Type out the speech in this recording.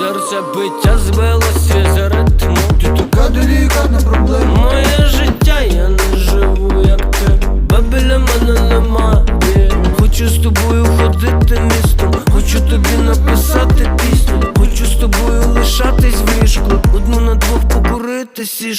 Серцебиття звелося за ритму Ти така делікатна проблема? Моє життя, я не живу, як ти. Біля мене немає, Хочу з тобою ходити містом, хочу тобі написати пісню, хочу з тобою лишатись в ліжку, одну на двох покурити сіш.